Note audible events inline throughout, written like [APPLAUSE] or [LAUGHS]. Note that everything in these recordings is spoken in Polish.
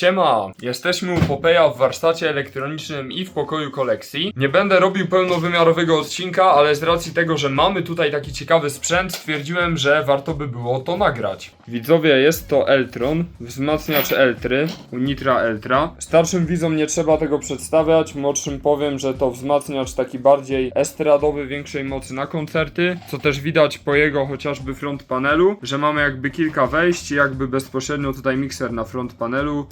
Siema! Jesteśmy u Popeja w warsztacie elektronicznym i w pokoju kolekcji. Nie będę robił pełnowymiarowego odcinka, ale z racji tego, że mamy tutaj taki ciekawy sprzęt, stwierdziłem, że warto by było to nagrać. Widzowie, jest to Eltron, wzmacniacz Eltry, Unitra Eltra. Starszym widzom nie trzeba tego przedstawiać, młodszym powiem, że to wzmacniacz taki bardziej estradowy, większej mocy na koncerty, co też widać po jego chociażby front panelu, że mamy jakby kilka wejść, jakby bezpośrednio tutaj mikser na front panelu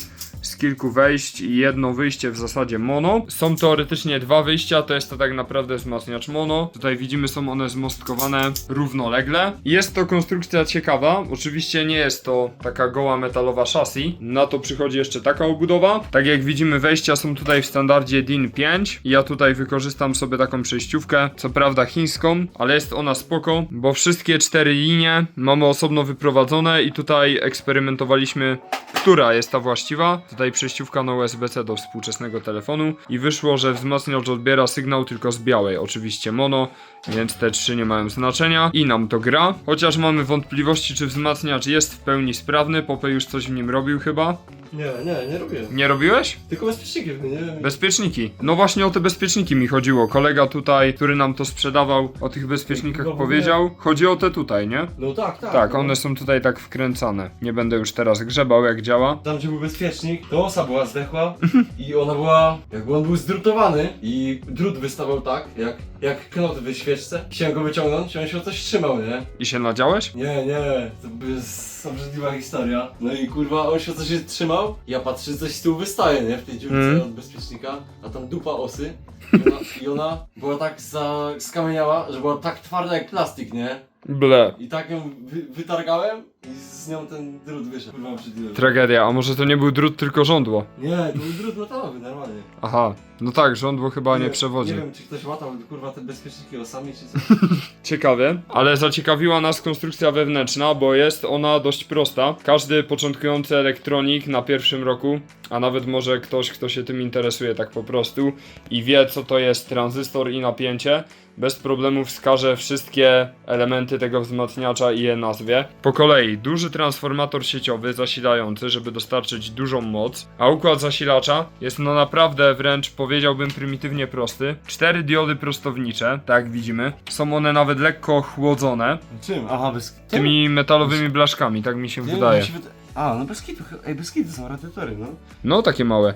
kilku wejść i jedno wyjście w zasadzie mono. Są teoretycznie dwa wyjścia, to jest to tak naprawdę wzmacniacz mono. Tutaj widzimy są one zmostkowane równolegle. Jest to konstrukcja ciekawa, oczywiście nie jest to taka goła metalowa chassis. Na to przychodzi jeszcze taka obudowa. Tak jak widzimy wejścia są tutaj w standardzie DIN 5. Ja tutaj wykorzystam sobie taką przejściówkę, co prawda chińską, ale jest ona spoko, bo wszystkie cztery linie mamy osobno wyprowadzone i tutaj eksperymentowaliśmy która jest ta właściwa. Tutaj przejściówka na USB-C do współczesnego telefonu i wyszło, że wzmacniacz odbiera sygnał tylko z białej, oczywiście mono, więc te trzy nie mają znaczenia i nam to gra. Chociaż mamy wątpliwości, czy wzmacniacz jest w pełni sprawny, Popey już coś w nim robił chyba. Nie, nie, nie robię. Nie robiłeś? Tylko bezpieczniki, nie. Bezpieczniki. No właśnie o te bezpieczniki mi chodziło. Kolega tutaj, który nam to sprzedawał, o tych bezpiecznikach No powiedział. Chodzi o te tutaj, nie? No tak, tak. Tak, no. one są tutaj tak wkręcane. Nie będę już teraz grzebał jak działa. Tam gdzie był bezpiecznik, to osa była zdechła i ona była, jakby on był zdrutowany i drut wystawał tak, jak, jak knot w świeczce. Chciałem go wyciągnąć i on się o coś trzymał, nie? I się nadziałeś? Nie, nie, to jest obrzydliwa historia. No i kurwa, on się o coś trzymał, ja patrzę, coś tyłu wystaje, nie? W tej dziurce Mm. od bezpiecznika, a tam dupa osy. I ona, I ona była tak za, skamieniała, że była tak twarda jak plastik, nie? Ble. I tak ją wy, wytargałem i z nią ten drut wyszedł. Kurwa. Tragedia, a może to nie był drut, tylko żądło? Nie, to był drut metalowy, normalnie. Aha, no tak, żądło chyba nie Nie- przewodzi. Nie wiem, czy ktoś łatał kurwa te bezpieczniki osami, czy coś. [LAUGHS] Ciekawie, ale zaciekawiła nas konstrukcja wewnętrzna, bo jest ona dość prosta. Każdy początkujący elektronik na pierwszym roku, a nawet może ktoś, kto się tym interesuje tak po prostu i wie, co to jest tranzystor i napięcie, bez problemu wskaże wszystkie elementy tego wzmacniacza i je nazwie. Po kolei, duży transformator sieciowy zasilający, żeby dostarczyć dużą moc, a układ zasilacza jest no naprawdę wręcz powiedziałbym prymitywnie prosty. Cztery diody prostownicze, tak jak widzimy. Są one nawet lekko chłodzone Czym? Aha, bez... tymi metalowymi blaszkami, tak mi się Nie, wydaje. mi się wyda- A, no bez kitu, ej, bez kitu są radiatory, no. No, takie małe.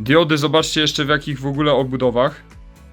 Diody, zobaczcie jeszcze w jakich w ogóle obudowach.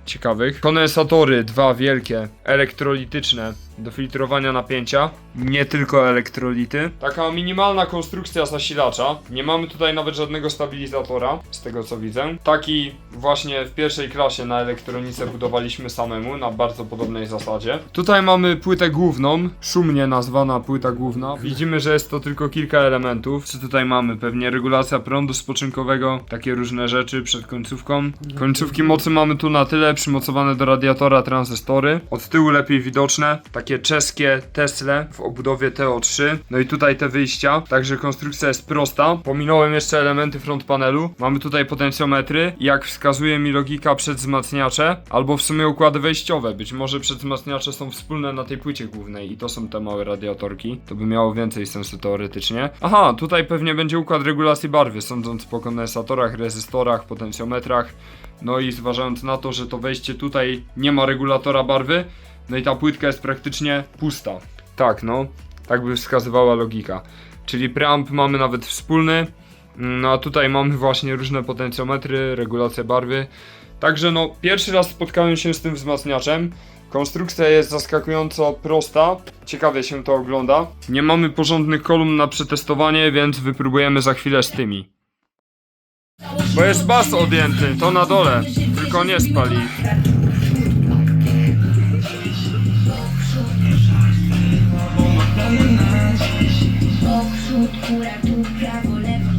Ciekawych. Kondensatory, dwa wielkie, elektrolityczne, do filtrowania napięcia. Nie tylko elektrolity. Taka minimalna konstrukcja zasilacza. Nie mamy tutaj nawet żadnego stabilizatora, z tego co widzę. Taki właśnie w pierwszej klasie na elektronice budowaliśmy samemu, na bardzo podobnej zasadzie. Tutaj mamy płytę główną, szumnie nazwana płyta główna. Widzimy, że jest to tylko kilka elementów. Co tutaj mamy? Pewnie regulacja prądu spoczynkowego, takie różne rzeczy przed końcówką. Końcówki mocy mamy tu na tyle, przymocowane do radiatora tranzystory. Od tyłu lepiej widoczne, takie czeskie Tesla w obudowie TO3. No i tutaj te wyjścia, także konstrukcja jest prosta. Pominąłem jeszcze elementy front panelu. Mamy tutaj potencjometry, jak wskazuje mi logika przedwzmacniacze, albo w sumie układy wejściowe. Być może przedwzmacniacze są wspólne na tej płycie głównej i to są te małe radiatorki. To by miało więcej sensu teoretycznie. Aha, tutaj pewnie będzie układ regulacji barwy, sądząc po kondensatorach, rezystorach, potencjometrach. No i zważając na to, że to wejście tutaj nie ma regulatora barwy, no i ta płytka jest praktycznie pusta. Tak, no, tak by wskazywała logika. Czyli preamp mamy nawet wspólny, no a tutaj mamy właśnie różne potencjometry, regulacje barwy. Także no, pierwszy raz spotkałem się z tym wzmacniaczem. Konstrukcja jest zaskakująco prosta, ciekawie się to ogląda. Nie mamy porządnych kolumn na przetestowanie, więc wypróbujemy za chwilę z tymi. Bo jest bas odjęty, to na dole, tylko nie spali góra, tu, prawo, lewo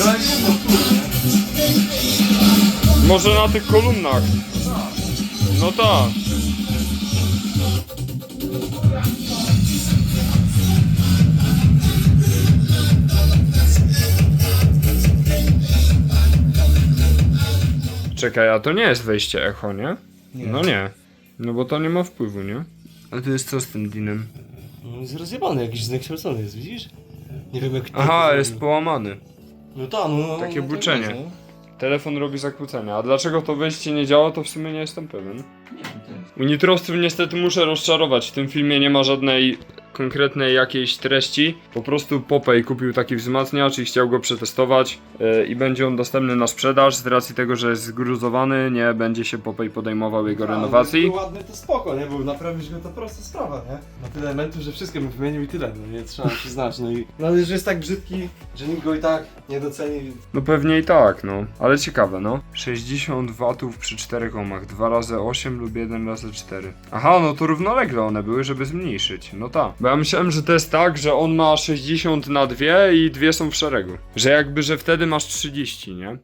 Grałem się to tu, Może na tych kolumnach. No tak. Czekaj, a to nie jest wejście echo, nie? Nie. No nie. No bo to nie ma wpływu, nie? Ale to jest co z tym dinem? No jest rozjebany, jakiś zniekształcony jest, widzisz? Nie wiem jak... Aha, jest połamany. No tak, no, no Takie no, tak buczenie. jest, no. Telefon robi zakłócenia. A dlaczego to wejście nie działa, to w sumie nie jestem pewien. U Nitrosów niestety muszę rozczarować. W tym filmie nie ma żadnej konkretnej jakiejś treści. Po prostu Popej kupił taki wzmacniacz i chciał go przetestować yy, i będzie on dostępny na sprzedaż. Z racji tego, że jest zgruzowany, nie będzie się Popej podejmował jego no, renowacji. Był ładny to spoko, nie? Bo naprawić go to prosta sprawa, nie? Ma tyle elementów, że wszystko bym wymienił i tyle, no nie trzeba [LAUGHS] się znać, no i... No ale że jest tak brzydki, że nikt go i tak nie doceni. No pewnie i tak, no. Ale ciekawe, no. 60 watów przy 4 ohmach. 2 razy 8 lub 1 razy 4. Aha, no to równolegle one były, żeby zmniejszyć. No tak. Bo ja myślałem, że to jest tak, że on ma 60 na dwie i dwie są w szeregu. Że jakby, że wtedy masz 30, nie?